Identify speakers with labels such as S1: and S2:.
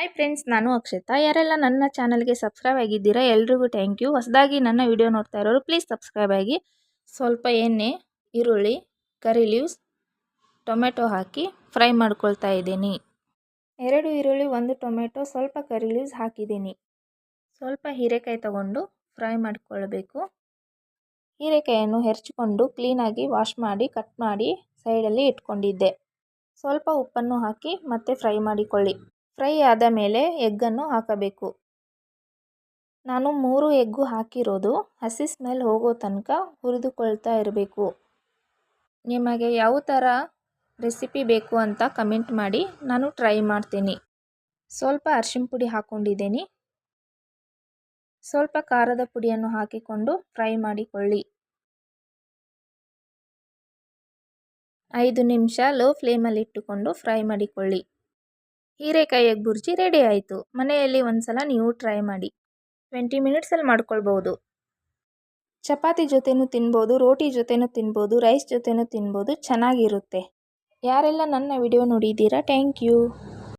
S1: Hi friends ನಾನು ಅಕ್ಷತಾ. ಯಾರೆಲ್ಲ ನನ್ನ ಚಾನಲ್ಗೆ ಸಬ್ಸ್ಕ್ರೈಬ್ ಆಗಿದ್ದೀರಾ, ಎಲ್ರಿಗೂ ಥ್ಯಾಂಕ್ ಯು ಹೊಸದಾಗಿ ನನ್ನ ವಿಡಿಯೋ ನೋಡ್ತಾ ಇರೋರು ಪ್ಲೀಸ್ ಸಬ್ಸ್ಕ್ರೈಬ್ ಆಗಿ. ಸ್ವಲ್ಪ ಎಣ್ಣೆ, ಈರುಳ್ಳಿ ಕರಿ ಲೀವ್ಸ್ ಟೊಮೆಟೊ ಹಾಕಿ ಫ್ರೈ ಮಾಡ್ಕೊಳ್ತಾ ಇದ್ದೀನಿ. ಎರಡು ಈರುಳ್ಳಿ, ಒಂದು ಟೊಮೆಟೊ, ಸ್ವಲ್ಪ ಕರಿ ಲೀವ್ಸ್ ಹಾಕಿದ್ದೀನಿ. ಸ್ವಲ್ಪ ಹೀರೆಕಾಯಿ ತಗೊಂಡು ಫ್ರೈ ಮಾಡಿಕೊಳ್ಬೇಕು. ಹೀರೆಕಾಯನ್ನು ಹೆರ್ಚಿಕೊಂಡು ಕ್ಲೀನಾಗಿ ವಾಶ್ ಮಾಡಿ ಕಟ್ ಮಾಡಿ ಸೈಡಲ್ಲಿ ಇಟ್ಕೊಂಡಿದ್ದೆ. ಸ್ವಲ್ಪ ಉಪ್ಪನ್ನು ಹಾಕಿ ಮತ್ತೆ ಫ್ರೈ ಮಾಡಿಕೊಳ್ಳಿ. ಫ್ರೈ ಆದ ಮೇಲೆ ಎಗ್ಗನ್ನು ಹಾಕಬೇಕು. ನಾನು ಮೂರು ಎಗ್ಗು ಹಾಕಿರೋದು, ಹಸಿ ಸ್ಮೆಲ್ ಹೋಗೋ ತನಕ ಹುರಿದುಕೊಳ್ತಾ ಇರಬೇಕು. ನಿಮಗೆ ಯಾವ ಥರ ರೆಸಿಪಿ ಬೇಕು ಅಂತ ಕಮೆಂಟ್ ಮಾಡಿ, ನಾನು ಟ್ರೈ ಮಾಡ್ತೀನಿ. ಸ್ವಲ್ಪ ಅರ್ಶಿಣ ಪುಡಿ ಹಾಕ್ಕೊಂಡಿದ್ದೀನಿ ಸ್ವಲ್ಪ ಖಾರದ ಪುಡಿಯನ್ನು ಹಾಕಿಕೊಂಡು ಫ್ರೈ ಮಾಡಿಕೊಳ್ಳಿ. ಐದು ನಿಮಿಷ ಲೋ ಫ್ಲೇಮಲ್ಲಿ ಇಟ್ಟುಕೊಂಡು ಫ್ರೈ ಮಾಡಿಕೊಳ್ಳಿ. ಹೀರೆಕಾಯಿ ಎಗ್ ಬುರ್ಜಿ ರೆಡಿ ಆಯಿತು. ಮನೆಯಲ್ಲಿ ಒಂದು ಸಲ ನೀವು ಟ್ರೈ ಮಾಡಿ. ಟ್ವೆಂಟಿ ಮಿನಿಟ್ಸಲ್ಲಿ ಮಾಡ್ಕೊಳ್ಬೋದು. ಚಪಾತಿ ಜೊತೆನೂ ತಿನ್ಬೋದು, ರೋಟಿ ಜೊತೆನೂ ತಿನ್ಬೋದು ರೈಸ್ ಜೊತೆನೂ ತಿನ್ಬೋದು, ಚೆನ್ನಾಗಿರುತ್ತೆ. ಯಾರೆಲ್ಲ ನನ್ನ ವಿಡಿಯೋ ನೋಡಿದ್ದೀರಾ ಥ್ಯಾಂಕ್ ಯು